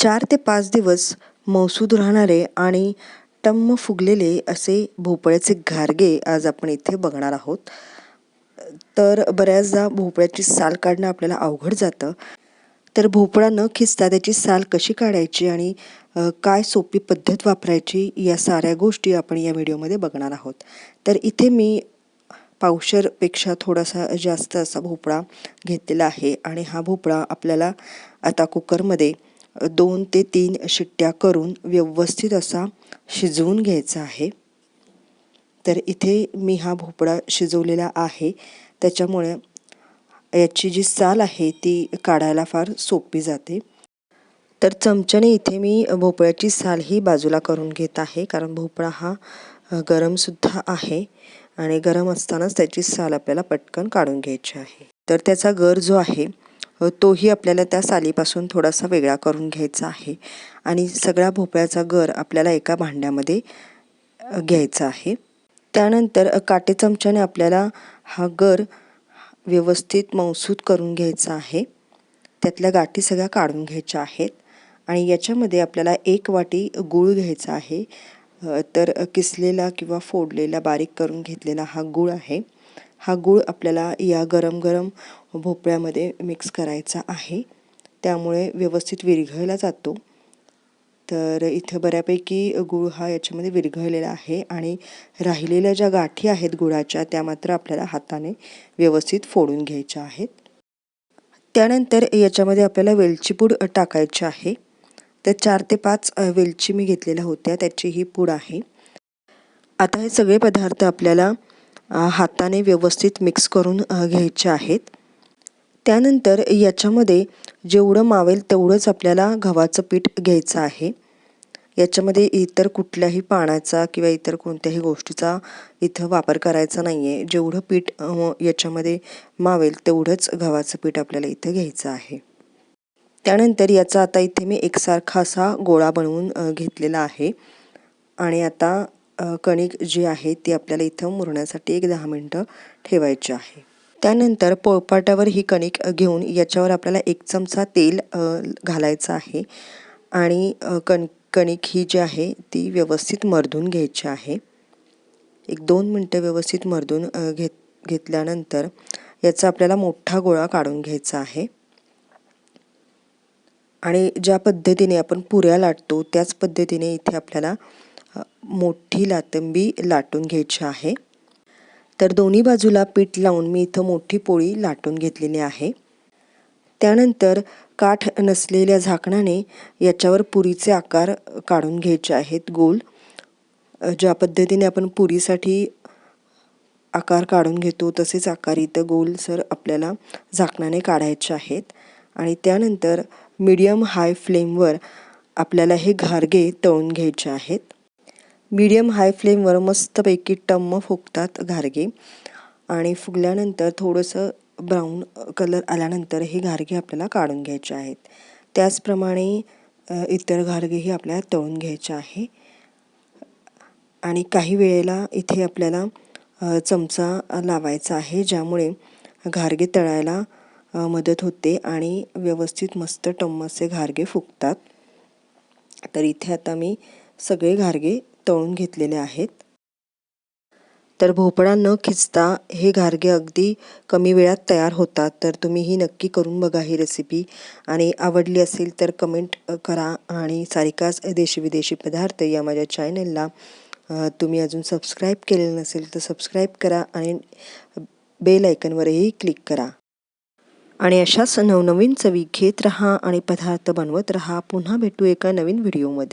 चार ते पाच दिवस मौसूद राहणारे आणि टम्म फुगलेले असे भोपळ्याचे घारगे आज आपण इथे बघणार आहोत. तर बऱ्याचदा भोपळ्याची साल काढणं आपल्याला अवघड जातं. तर भोपळा न खिचता त्याची साल कशी काढायची आणि काय सोपी पद्धत वापरायची या साऱ्या गोष्टी आपण या व्हिडिओमध्ये बघणार आहोत. तर इथे मी पावशरपेक्षा थोडासा जास्त असा भोपळा घेतलेला आहे आणि हा भोपळा आपल्याला आता कुकरमध्ये दोन ते तीन शिट्ट्या करून व्यवस्थित असा शिजवून घ्यायचा आहे. तर इथे मी हा भोपळा शिजवलेला आहे. त्याच्यामुळे याची जी साल आहे ती काढायला फार सोपी जाते. तर चमच्याने इथे मी भोपळ्याची साल ही बाजूला करून घेत आहे. कारण भोपळा हा गरमसुद्धा आहे आणि गरम असतानाच त्याची साल आपल्याला पटकन काढून घ्यायची आहे. तर त्याचा गर जो आहे तोही आपल्याला त्या सालीपासून थोडासा वेगळा करून घ्यायचा आहे. आणि सगळा भोपळ्याचा गर आपल्याला एका भांड्यामध्ये घ्यायचा आहे. त्यानंतर काटे चमच्याने आपल्याला हा गर व्यवस्थित मौसूद करून घ्यायचा आहे. त्यातल्या गाठी सगळ्या काढून घ्यायच्या आहेत. आणि याच्यामध्ये आपल्याला एक वाटी गूळ घ्यायचा आहे. तर किसलेला किंवा फोडलेला बारीक करून घेतलेला हा गूळ आहे. हा गूळ आपल्याला या गरम गरम भोपळ्यामध्ये मिक्स करायचा आहे. त्यामुळे व्यवस्थित विरघळला जातो. तर इथं बऱ्यापैकी गूळ हा याच्यामध्ये विरघळलेला आहे आणि राहिलेल्या ज्या गाठी आहेत गुळाच्या त्या मात्र आपल्याला हाताने व्यवस्थित फोडून घ्यायच्या आहेत. त्यानंतर याच्यामध्ये आपल्याला वेलची पूड टाकायची आहे. तर चार ते पाच वेलची मी घेतलेल्या होत्या त्याची ही पूड आहे. आता हे सगळे पदार्थ आपल्याला हाताने व्यवस्थित मिक्स करून घ्यायचे आहेत. त्यानंतर याच्यामध्ये जेवढं मावेल तेवढंच आपल्याला गव्हाचं पीठ घ्यायचं आहे. याच्यामध्ये इतर कुठल्याही पाण्याचा किंवा इतर कोणत्याही गोष्टीचा इथं वापर करायचा नाही आहे जेवढं पीठ याच्यामध्ये मावेल तेवढंच गव्हाचं पीठ आपल्याला इथं घ्यायचं आहे. त्यानंतर याचा आता इथे मी एकसारखा असा गोळा बनवून घेतलेला आहे. आणि आता कणिक जी आहे ती आपल्याला इथं मुरण्यासाठी एक दहा मिनटं ठेवायची आहे. त्यानंतर पोळपाटावर ही कणिक घेऊन याच्यावर आपल्याला एक चमचा तेल घालायचं आहे. आणि कण कणिक ही जी आहे ती व्यवस्थित मर्दून घ्यायची आहे. एक दोन मिनटं व्यवस्थित मर्दून घेत घेतल्यानंतर याचा आपल्याला मोठा गोळा काढून घ्यायचा आहे. आणि ज्या पद्धतीने आपण पुऱ्या लाटतो त्याच पद्धतीने इथे आपल्याला मोठी लातंबी लाटून घ्यायची आहे. तर दोन्ही बाजूला पीठ लावून मी इथं मोठी पोळी लाटून घेतलेली आहे. त्यानंतर काठ नसलेल्या झाकणाने याच्यावर पुरीचे आकार काढून घ्यायचे आहेत गोल. ज्या पद्धतीने आपण पुरीसाठी आकार काढून घेतो तसेच आकार इथं गोलसर आपल्याला झाकणाने काढायचे आहेत. आणि त्यानंतर मीडियम हाय फ्लेमवर आपल्याला हे घारगे तळून घ्यायचे आहेत. मीडियम हाय फ्लेमवर मस्तपैकी टम्म फुगतात घारगे. आणि फुगल्यानंतर थोडंसं ब्राऊन कलर आल्यानंतर हे घारगे आपल्याला काढून घ्यायचे आहेत. त्याचप्रमाणे इतर घारगेही आपल्याला तळून घ्यायचे आहे. आणि काही वेळेला इथे आपल्याला चमचा लावायचा आहे ज्यामुळे घारगे तळायला मदत होते आणि व्यवस्थित मस्त टम्म असे घारगे फुगतात. तर इथे आता मी सगळे घारगे तळून घेतलेले आहेत. तर भोपळा न खिचता हे घारगे अगदी कमी वेळात तयार होतात. तर तुम्ही ही नक्की करून बघा ही रेसिपी आणि आवडली असेल तर कमेंट करा. आणि सारिकाच देशी विदेशी पदार्थ या माझ्या चॅनलला तुम्ही अजून सबस्क्राईब केलेलं नसेल तर सबस्क्राईब करा. आणि बेल आयकनवरही क्लिक करा. आणि अशाच नवनवीन चवी घेत रहा आणि पदार्थ बनवत राहा. पुन्हा भेटू एका नवीन व्हिडिओमध्ये